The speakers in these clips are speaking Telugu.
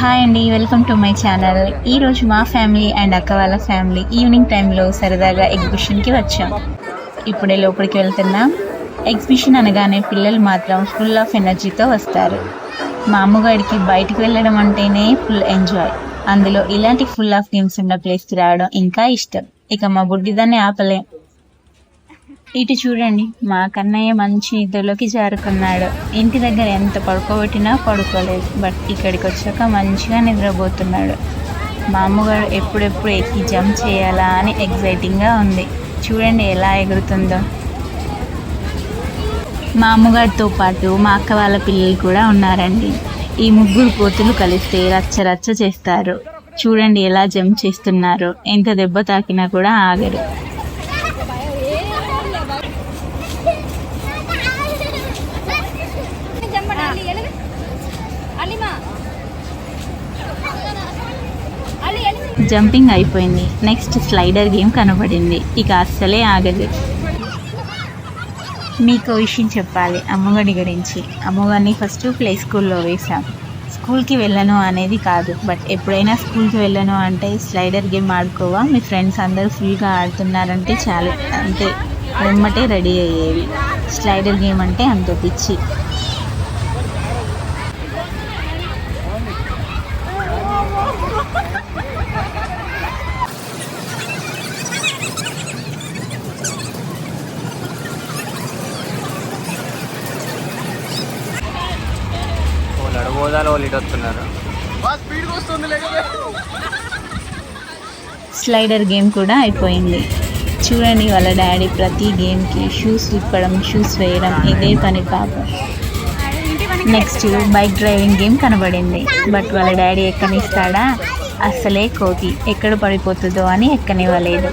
హాయ్ అండి వెల్కమ్ టు మై ఛానల్ ఈరోజు మా ఫ్యామిలీ అండ్ అక్క వాళ్ళ ఫ్యామిలీ ఈవినింగ్ టైంలో సరదాగా ఎగ్జిబిషన్కి వచ్చాం. ఇప్పుడే లోపలికి వెళ్తున్నాం. ఎగ్జిబిషన్ అనగానే పిల్లలు మాత్రం ఫుల్ ఆఫ్ ఎనర్జీతో వస్తారు. మా అమ్మగారికి బయటికి వెళ్ళడం అంటేనే ఫుల్ ఎంజాయ్ అందులో ఇలాంటి ఫుల్ ఆఫ్ గేమ్స్ ఉన్న ప్లేస్కి రావడం ఇంకా ఇష్టం. ఇక మా బుడ్డిదాన్ని ఆపలేం. ఇటు చూడండి మా కన్నయ్య మంచి నిద్రలోకి జారుకున్నాడు. ఇంటి దగ్గర ఎంత పడుకోబెట్టినా పడుకోలేదు బట్ ఇక్కడికి వచ్చాక మంచిగా నిద్రపోతున్నాడు. మా అమ్మగారు ఎప్పుడెప్పుడు ఎక్కి జంప్ చేయాలా అని ఎగ్జైటింగ్గా ఉంది. చూడండి ఎలా ఎగురుతుందో. మా అమ్మగారితో పాటు మా అక్క వాళ్ళ పిల్లలు కూడా ఉన్నారండి. ఈ ముగ్గురు కోతులు కలిస్తే రచ్చ రచ్చ చేస్తారు. చూడండి ఎలా జంప్ చేస్తున్నారు. ఎంత దెబ్బ తాకినా కూడా ఆగరు. జంపింగ్ అయిపోయింది. నెక్స్ట్ స్లైడర్ గేమ్ కనబడింది. ఇక అస్సలే ఆగదు. మీకు విషయం చెప్పాలి అమ్మగడి గురించి. అమ్మగారిని ఫస్ట్ ప్లే స్కూల్లో వేసాం స్కూల్కి వెళ్ళను అనేది కాదు బట్ ఎప్పుడైనా స్కూల్కి వెళ్ళను అంటే స్లైడర్ గేమ్ ఆడుకోవా? మీ ఫ్రెండ్స్ అందరూ ఫుల్గా ఆడుతున్నారంటే చాలు. అంతే వెమ్మటే రెడీ అయ్యేవి. స్లైడర్ గేమ్ అంటే అంత పిచ్చి. వాళ్ళు అడగోదాలు వాళ్ళు ఇటు వస్తున్నారు. స్లైడర్ గేమ్ కూడా అయిపోయింది. చూడండి వాళ్ళ డాడీ ప్రతి గేమ్కి షూస్ విప్పడం షూస్ వేయడం ఇదే పని పాపం. నెక్స్ట్ బైక్ డ్రైవింగ్ గేమ్ కనబడింది. బట్ వాళ్ళ డాడీ ఎక్కనిస్తాడా? అస్సలే కోతి. ఎక్కడ పడిపోతుందో అని ఎక్కనివ్వలేదు.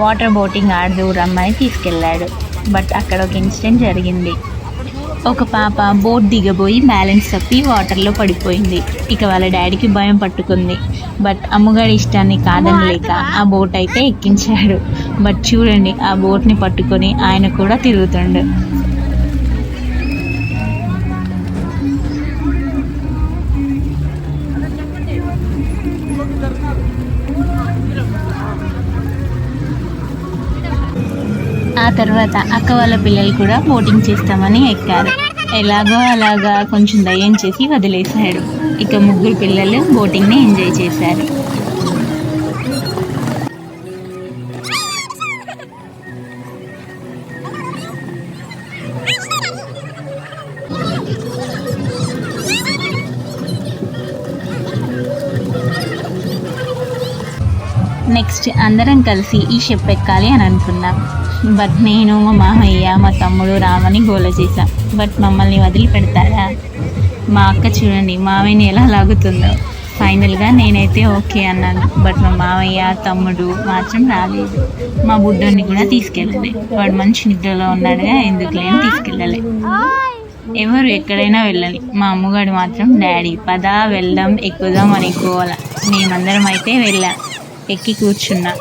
వాటర్ బోటింగ్ ఆడదు రమ్మని తీసుకెళ్ళాడు. బట్ అక్కడ ఒక ఇన్సిడెంట్ జరిగింది. ఒక పాప బోట్ దిగబోయి బ్యాలెన్స్ తప్పి వాటర్లో పడిపోయింది. ఇక వాళ్ళ డాడీకి భయం పట్టుకుంది. బట్ అమ్మగారి ఇష్టాన్ని కాదనలేక ఆ బోట్ అయితే ఎక్కించాడు. బట్ చూడండి ఆ బోట్ని పట్టుకొని ఆయన కూడా తిరుగుతుండు. ఆ తర్వాత అక్క వాళ్ళ పిల్లలు కూడా బోటింగ్ చేస్తామని ఎక్కారు. ఎలాగో అలాగా కొంచెం దయ్యం చేసి వదిలేశాడు ఇక ముగ్గురు పిల్లలు బోటింగ్ని ఎంజాయ్ చేశారు. నెక్స్ట్ అందరం కలిసి ఈ షిప్ ఎక్కాలి అని అనుకున్నాం. బట్ నేను మా మామయ్య మా తమ్ముడు రామని గోల చేశాం. బట్ మమ్మల్ని వదిలిపెడతారా? మా అక్క చూడండి మామయ్యని ఎలా లాగుతుందో. ఫైనల్గా నేనైతే ఓకే అన్నాను. బట్ మా మామయ్య తమ్ముడు మాత్రం రాలేదు. మా బుడ్డోని కూడా తీసుకెళ్ళలే. వాడు మంచి నిద్రలో ఉన్నాడుగా ఎందుకు లేని తీసుకెళ్ళలే. ఎవరు ఎక్కడైనా వెళ్ళాలి. మా అమ్మగాడు మాత్రం డాడీ పదా వెళ్దాం ఎక్కుదాం అని మేమందరం అయితే వెళ్ళాం. ఎక్కి కూర్చున్నా.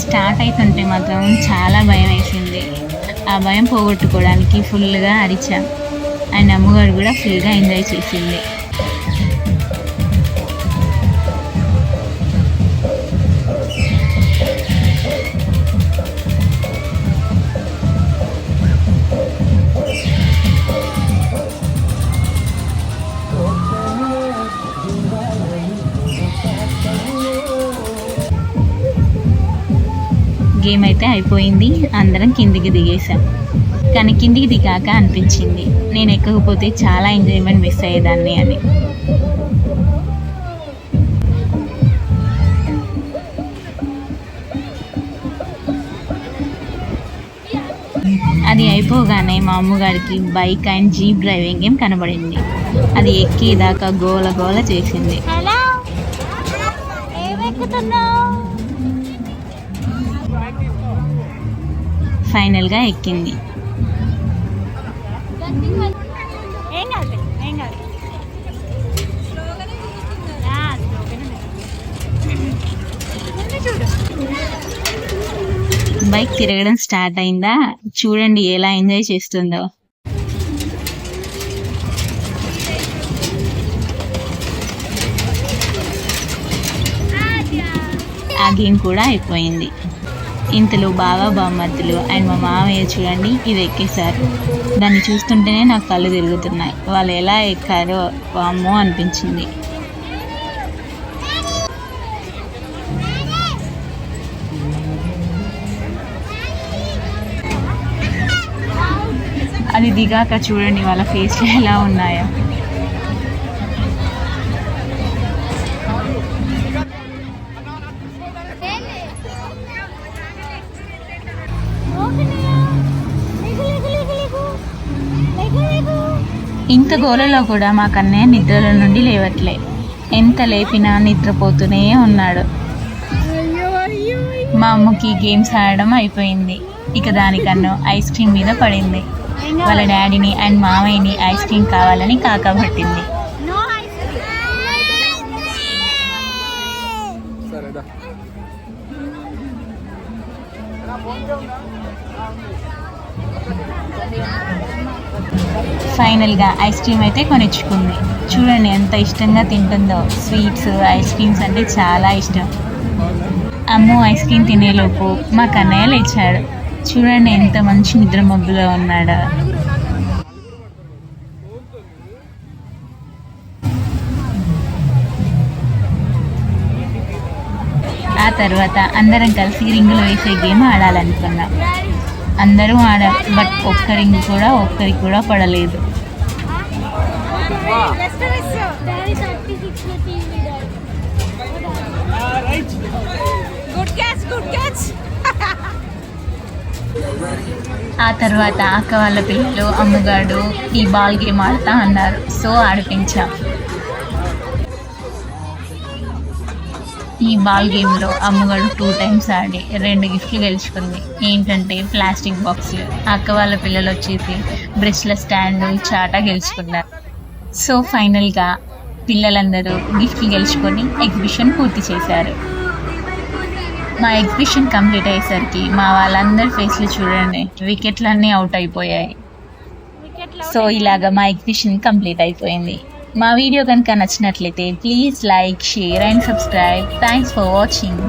స్టార్ట్ అవుతుంటే మాత్రం చాలా భయం వేసింది. ఆ భయం పోగొట్టుకోవడానికి ఫుల్గా అరిచాం. ఆయన అమ్మగారు కూడా ఫుల్గా ఎంజాయ్ చేసింది. గేమ్ అయితే అయిపోయింది. అందరం కిందికి దిగేసాం కానీ కిందికి దిగాక అనిపించింది. నేను ఎక్కకపోతే చాలా ఎంజాయ్మెంట్ మిస్ అయ్యేదాన్ని అని. అది అయిపోగానే మా అమ్మగారికి బైక్ అండ్ జీప్ డ్రైవింగ్ ఏం కనబడింది. అది ఎక్కేదాకా గోల గోల చేసింది. ఫైనల్గా ఎక్కింది. బైక్ తిరగడం స్టార్ట్ అయిందా? చూడండి ఎలా ఎంజాయ్ చేస్తుందో. ఆ గేమ్ కూడా అయిపోయింది. ఇంతలో బావ బామ్మద్దులు అండ్ మా మామయ్య చూడండి ఇది ఎక్కేశారు. దాన్ని చూస్తుంటేనే నాకు కళ్ళు తిరుగుతున్నాయి. వాళ్ళు ఎలా ఎక్కారో వామ్మో అనిపించింది. అది దిగాక చూడండి వాళ్ళ ఫేస్లు ఎలా ఉన్నాయో. ఇంత గోలలో కూడా మా కన్నయ్య నిద్రల నుండి లేవట్లే. ఎంత లేపినా నిద్రపోతూనే ఉన్నాడు. మా అమ్మకి గేమ్స్ ఆడడం అయిపోయింది. ఇక దానికన్ను ఐస్ క్రీమ్ మీద పడింది. వాళ్ళ డాడీని అండ్ మామయ్యని ఐస్ క్రీమ్ కావాలని కాకబట్టింది ఫైనల్గా ఐస్ క్రీమ్ అయితే కొనిచ్చుకుంది. చూడండి ఎంత ఇష్టంగా తింటుందో. స్వీట్స్ ఐస్ క్రీమ్స్ అంటే చాలా ఇష్టం. అమ్ము ఐస్ క్రీమ్ తినేలోపు మా కన్నయ్య లేచాడు చూడండి ఎంత మంచి నిద్ర మబ్బులో ఉన్నాడు. తర్వాత అందరం కలిసి రింగులు వేసే గేమ్ ఆడాలనుకున్నాం. అందరూ ఆడారు బట్ ఒక్క రింగ్ కూడా ఒక్కరికి కూడా పడలేదు. ఆ తర్వాత అక్క వాళ్ళ పిల్లలు అమ్మగాడు ఈ బాల్ గేమ్ ఆడతా అన్నారు. సో ఆడిపించాం. ఈ బాల్ గేమ్లో అమ్మగాడు టూ టైమ్స్ ఆడి రెండు గిఫ్ట్లు గెలుచుకుంది. ఏంటంటే ప్లాస్టిక్ బాక్స్లు అక్క వాళ్ళ పిల్లలు వచ్చేసి బ్రష్ల స్టాండ్ చాటా గెలుచుకున్నారు. సో ఫైనల్గా పిల్లలందరూ గిఫ్ట్లు గెలుచుకొని ఎగ్జిబిషన్ పూర్తి చేశారు. మా ఎగ్జిబిషన్ కంప్లీట్ అయ్యేసరికి మా వాళ్ళందరి ఫేస్లు చూడండి వికెట్లన్నీ అవుట్ అయిపోయాయి. సో ఇలాగ మా ఎగ్జిబిషన్ కంప్లీట్ అయిపోయింది. మా వీడియో కనుక నచ్చినట్లయితే please like share and subscribe thanks for watching